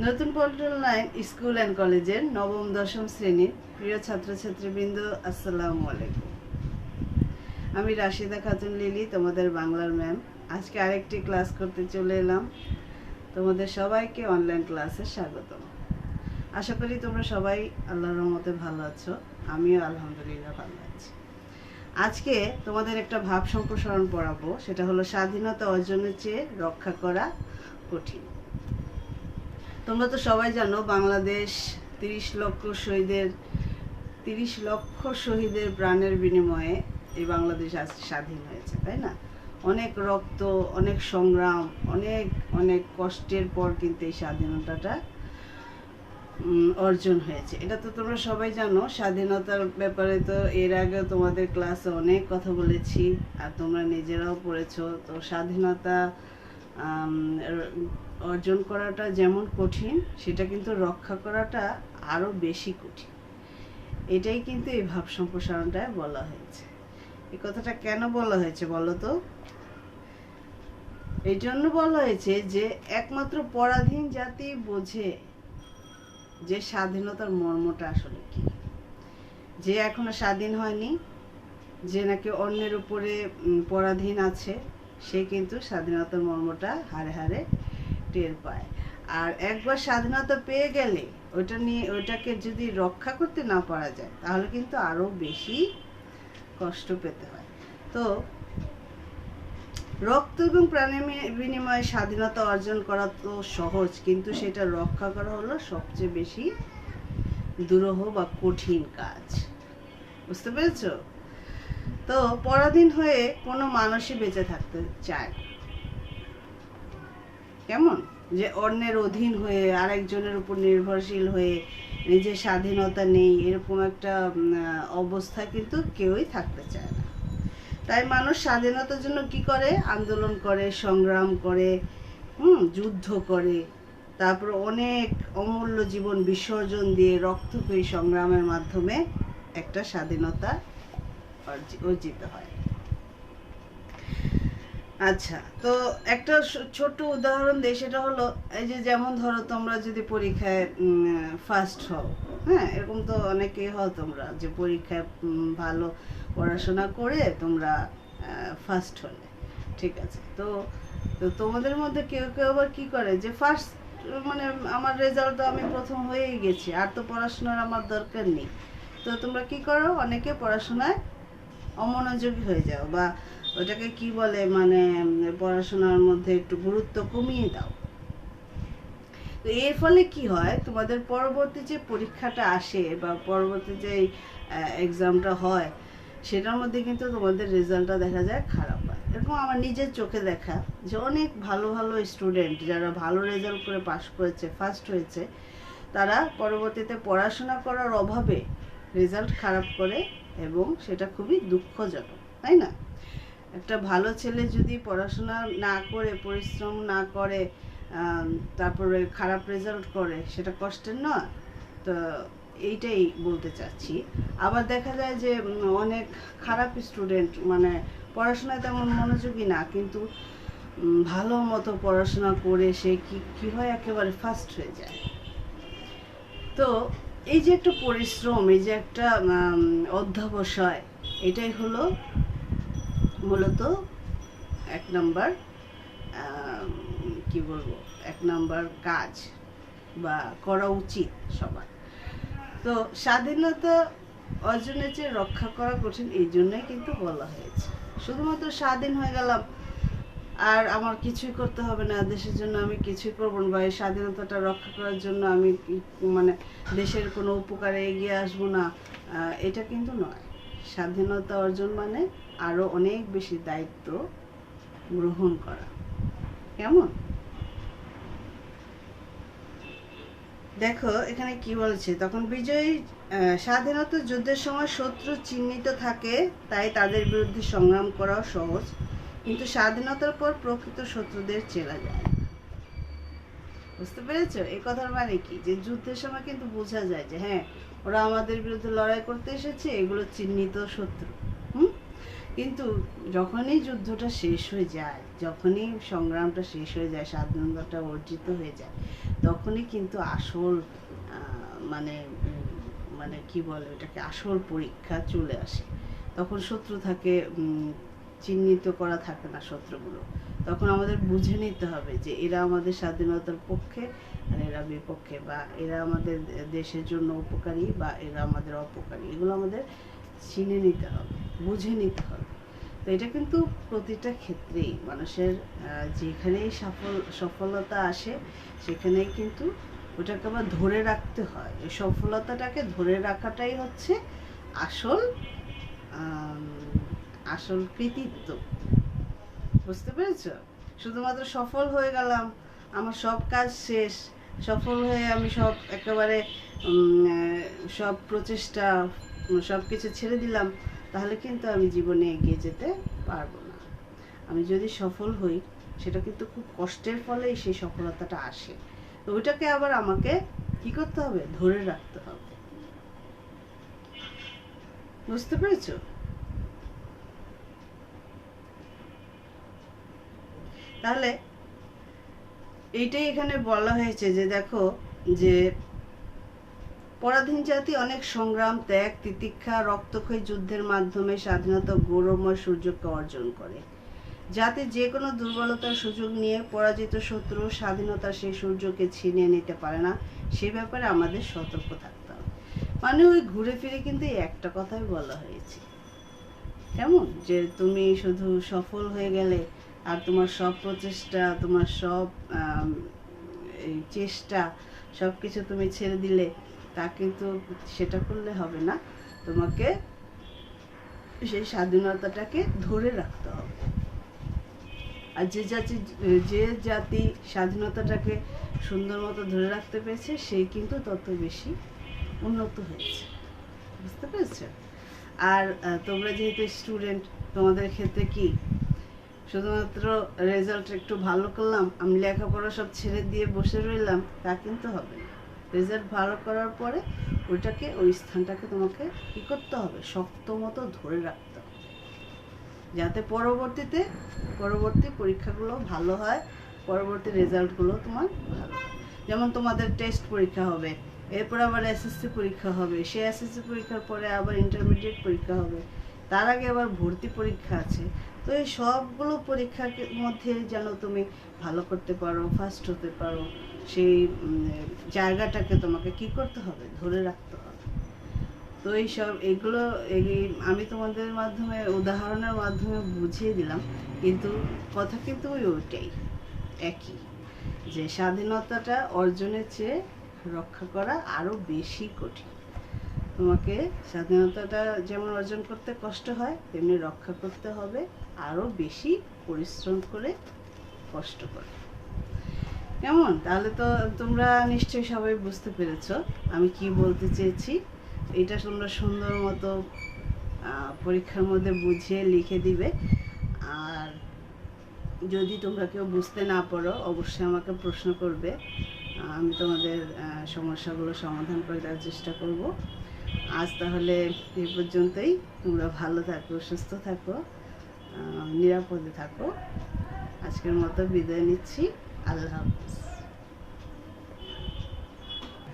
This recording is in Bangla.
নতুন পল্টন লাইন স্কুল অ্যান্ড কলেজের নবম, দশম শ্রেণির প্রিয় ছাত্রছাত্রীবৃন্দ, আসসালামু আলাইকুম। আমি রাশিদা খাতুন লিলি, তোমাদের বাংলার ম্যাম। আজকে আরেকটি ক্লাস করতে চলে এলাম। তোমাদের সবাইকে অনলাইন ক্লাসে স্বাগতম। আশা করি তোমরা সবাই আল্লাহর রহমতে ভালো আছো। আমিও আলহামদুলিল্লাহ ভালো আছি। আজকে তোমাদের একটা ভাব সম্প্রসারণ পড়াবো, সেটা হলো স্বাধীনতা অর্জনের চেয়ে রক্ষা করা কঠিন। তোমরা তো সবাই জানো, বাংলাদেশ তিরিশ লক্ষ শহীদের, তিরিশ লক্ষ শহীদের প্রাণের বিনিময়ে এই বাংলাদেশ আজ স্বাধীন হয়েছে, তাই না? অনেক রক্ত, অনেক সংগ্রাম, অনেক অনেক কষ্টের পর কিন্তু এই স্বাধীনতাটা অর্জন হয়েছে। এটা তো তোমরা সবাই জানো, স্বাধীনতার ব্যাপারে তো এর আগে তোমাদের ক্লাসে অনেক কথা বলেছি, আর তোমরা নিজেরাও পড়েছো। তো স্বাধীনতা অর্জন করাটা যেমন কঠিন, সেটা কিন্তু রক্ষা করাটা আরও বেশি কঠিন। এটাই কিন্তু এই ভাব সম্প্রসারণটায় বলা হয়েছে। এই কথাটা কেন বলা হয়েছে বলো তো? এই জন্য বলা হয়েছে যে একমাত্র পরাধীন জাতি বোঝে যে স্বাধীনতার মর্মটা আসলে কি। যে এখনও স্বাধীন হয়নি, যে নাকি অন্যের উপরে পরাধীন আছে সে কিন্তু স্বাধীনতার মর্মটা হারে হারে টের পায়। আর একবার স্বাধীনতা পেয়ে গেলে ওইটা নিয়ে, ওইটাকে যদি রক্ষা করতে না পারা যায়, তাহলে কিন্তু আরও বেশি কষ্ট পেতে হয়। তো রক্ত এবং প্রাণের মি- বিনিময়ে স্বাধীনতা অর্জন করা তো সহজ, কিন্তু সেটা রক্ষা করা হলো সবচেয়ে বেশি দুরূহ বা কঠিন কাজ। বুঝতে পেরেছ? তো পরাধীন হয়ে কোনো মানুষই বেঁচে থাকতে চায়। কেমন? যে অন্যের অধীন হয়ে আরেকজনের উপর নির্ভরশীল হয়ে নিজের স্বাধীনতা নেই, এরকম একটা অবস্থা কিন্তু কেউই থাকতে চায় না। তাই মানুষ স্বাধীনতার জন্য কি করে? আন্দোলন করে, সংগ্রাম করে, হুম, যুদ্ধ করে। তারপর অনেক অমূল্য জীবন বিসর্জন দিয়ে রক্তক্ষয়ী সংগ্রামের মাধ্যমে একটা স্বাধীনতা অর্জিত হয়। আচ্ছা তো একটা ছোট্ট উদাহরণ দিই, সেটা হলো, এই যে যেমন ধরো তোমরা যদি পরীক্ষায় ফার্স্ট হও হ্যাঁ এরকম তো অনেকেই হও তোমরা, যে পরীক্ষায় ভালো পড়াশোনা করে তোমরা ফার্স্ট হলে, ঠিক আছে? তো তো তোমাদের মধ্যে কেউ কেউ আবার কি করে, যে ফার্স্ট মানে আমার রেজাল্ট তো আমি প্রথম হয়েই গেছি, আর তো পড়াশোনার আমার দরকার নেই। তো তোমরা কি করো, অনেকে পড়াশোনায় অমনোযোগী হয়ে যাও বা ওটাকে কি বলে মানে পড়াশোনার মধ্যে একটু গুরুত্ব কমিয়ে দাও। তো এর ফলে কি হয়, তোমাদের পরবর্তী যে পরীক্ষাটা আসে বা পরবর্তী যে এক্সামটা হয়, সেটার মধ্যে কিন্তু তোমাদের রেজাল্টটা দেখা যায় খারাপ হয়। এরকম আমার নিজের চোখে দেখা যে অনেক ভালো ভালো স্টুডেন্ট যারা ভালো রেজাল্ট করে পাশ করেছে ফার্স্ট হয়েছে, তারা পরবর্তীতে পড়াশোনা করার অভাবে রেজাল্ট খারাপ করে এবং সেটা খুবই দুঃখজনক, তাই না? একটা ভালো ছেলে যদি পড়াশোনা না করে, পরিশ্রম না করে তারপরে খারাপ রেজাল্ট করে, সেটা কষ্টের নয়। তো এইটাই বলতে চাচ্ছি। আবার দেখা যায় যে অনেক খারাপ স্টুডেন্ট মানে পড়াশোনায় তেমন মনোযোগী না, কিন্তু ভালো মতো পড়াশোনা করে সে কি কি হয়? একেবারে ফার্স্ট হয়ে যায়। তো এই যে একটা পরিশ্রম, এই যে একটা অধ্যবসায়, এটাই হলো মূলত এক নাম্বার কি বলব, এক নাম্বার কাজ বা করা উচিত সবার। তো স্বাধীনতা অর্জনের চেয়ে রক্ষা করা কঠিন, এই জন্যই কিন্তু বলা হয়েছে। শুধুমাত্র স্বাধীন হয়ে গেলাম আর আমার কিছুই করতে হবে না। দেশের জন্য আমি কিছুই করব না বা এই স্বাধীনতাটা রক্ষা করার জন্য আমি মানে দেশের কোনো উপকারে এগিয়ে আসব না এটা কিন্তু নয়। স্বাধীনতা অর্জন মানে আরও অনেক বেশি দায়িত্ব গ্রহণ করা। কেমন? দেখো, এখানে কি বলছে? তখন বিজয়ী স্বাধীনতা যুদ্ধের সময় শত্রু চিহ্নিত থাকে, তাই তাদের বিরুদ্ধে সংগ্রাম করাও সহজ। কিন্তু স্বাধীনতার পর প্রকৃত শত্রুদের চেনা যায়। বুঝতে পেরেছ? এই কথার মানে কি? যে যুদ্ধের সময় কিন্তু বোঝা যায় যে হ্যাঁ ওরা আমাদের বিরুদ্ধে লড়াই করতে এসেছে, এগুলো চিহ্নিত শত্রু। হুম? কিন্তু যখনই যুদ্ধটা শেষ হয়ে যায়, যখনই সংগ্রামটা শেষ হয়ে যায়, স্বাধীনতাটা অর্জিত হয়ে যায়, তখনই কিন্তু আসল মানে মানে কি বলে ওটাকে? আসল পরীক্ষা চলে আসে। তখন শত্রু থাকে চিহ্নিত করা থাকে না শত্রুগুলো। তখন আমাদের বুঝে নিতে হবে যে এরা আমাদের স্বাধীনতার পক্ষে আর এরা বিপক্ষে বা এরা আমাদের দেশের জন্য উপকারী বা এরা আমাদের অপকারী। এগুলো আমাদের চিনে নিতে হবে, বুঝে নিতে হবে। তো এটা কিন্তু প্রতিটা ক্ষেত্রেই মানুষের যেখানেই সফল, সফলতা আসে, সেখানেই কিন্তু ওটাকে আবার ধরে রাখতে হয়। এই সফলতাটাকে ধরে রাখাটাই হচ্ছে আসল আসল কৃতিত্ব। বুঝতে পেরেছ? শুধুমাত্র সফল হয়ে গেলাম, আমার সব কাজ শেষ। সফল হয়ে আমি সব একেবারে সব প্রচেষ্টা, সব কিছু ছেড়ে দিলাম, তাহলে কিন্তু আমি জীবনে এগিয়ে যেতে পারব না। আমি যদি সফল হই, সেটা কিন্তু খুব কষ্টের ফলেই সেই সফলতাটা আসে। তো ওইটাকে আবার আমাকে কি করতে হবে? ধরে রাখতে হবে। বুঝতে পেরেছ? তাহলে এইটাই এখানে বলা হয়েছে যে দেখো যে পরাধীন জাতি অনেক সংগ্রাম, ত্যাগ, তিতিক্ষা, রক্তক্ষয়ী যুদ্ধের মাধ্যমে স্বাধীনতা, গৌরবময় সূর্যকে অর্জন করে। যাতে যে কোনো দুর্বলতার সুযোগ নিয়ে পরাজিত শত্রু স্বাধীনতা সেই সূর্যকে ছিনিয়ে নিতে পারে না, সে ব্যাপারে আমাদের সতর্ক থাকতে হবে। মানে ওই ঘুরে ফিরে কিন্তু একটা কথাই বলা হয়েছে। কেমন? যে তুমি শুধু সফল হয়ে গেলে আর তোমার সব প্রচেষ্টা, তোমার সব এই চেষ্টা সব কিছু তুমি ছেড়ে দিলে, তা কিন্তু সেটা করলে হবে না। তোমাকে সেই স্বাধীনতাটাকে ধরে রাখতে হবে। আর যে জাতি যে জাতি স্বাধীনতাটাকে সুন্দর মতো ধরে রাখতে পেরেছে সেই কিন্তু তত বেশি উন্নত হয়েছে। বুঝতে পেরেছ? আর তোমরা যেহেতু স্টুডেন্ট তোমাদের ক্ষেত্রে কি? শুধুমাত্র রেজাল্ট একটু ভালো করলাম, আমি লেখাপড়া সব ছেড়ে দিয়ে বসে রইলাম, তা কিন্তু হবে না। রেজাল্ট ভালো করার পরে ওইটাকে, ওই স্থানটাকে তোমাকে কি করতে হবে, শক্ত মতো ধরে রাখতে হবে। যাতে পরবর্তীতে, পরবর্তী পরীক্ষাগুলো ভালো হয়, পরবর্তী রেজাল্টগুলো তোমার ভালো যেমন তোমাদের টেস্ট পরীক্ষা হবে, এরপর আবার এসএসসি পরীক্ষা হবে, সেই এসএসসি পরীক্ষার পরে আবার ইন্টারমিডিয়েট পরীক্ষা হবে, তার আগে আবার ভর্তি পরীক্ষা আছে তো এই সবগুলো পরীক্ষার মধ্যে যেন তুমি ভালো করতে পারো ফার্স্ট হতে পারো, সেই জায়গাটাকে তোমাকে কি করতে হবে? ধরে রাখতে হবে। তো এই সব, এগুলো, এই, আমি তোমাদের মাধ্যমে, উদাহরণের মাধ্যমে বুঝিয়ে দিলাম, কিন্তু কথা কিন্তু ওই ওইটাই, একই, যে স্বাধীনতাটা অর্জনের চেয়ে রক্ষা করা আরও বেশি কঠিন। তোমাকে স্বাধীনতাটা যেমন অর্জন করতে কষ্ট হয়, তেমনি রক্ষা করতে হবে আরও বেশি পরিশ্রম করে কষ্ট করে। কেমন? তাহলে তো তোমরা নিশ্চয়ই সবাই বুঝতে পেরেছ আমি কি বলতে চেয়েছি। এটা তোমরা সুন্দর মতো পরীক্ষার মধ্যে বুঝিয়ে লিখে দিবে। আর যদি তোমরা কেউ বুঝতে না পারো, অবশ্যই আমাকে প্রশ্ন করবে। আমি তোমাদের সমস্যাগুলো সমাধান করে দেওয়ার চেষ্টা করব। আজ তাহলে এ পর্যন্তই। তোমরা ভালো থাকো, সুস্থ থাকো নিরাপদে থাকো। আজকের মতো বিদায় নিচ্ছি। আল্লাহ হাফিজ।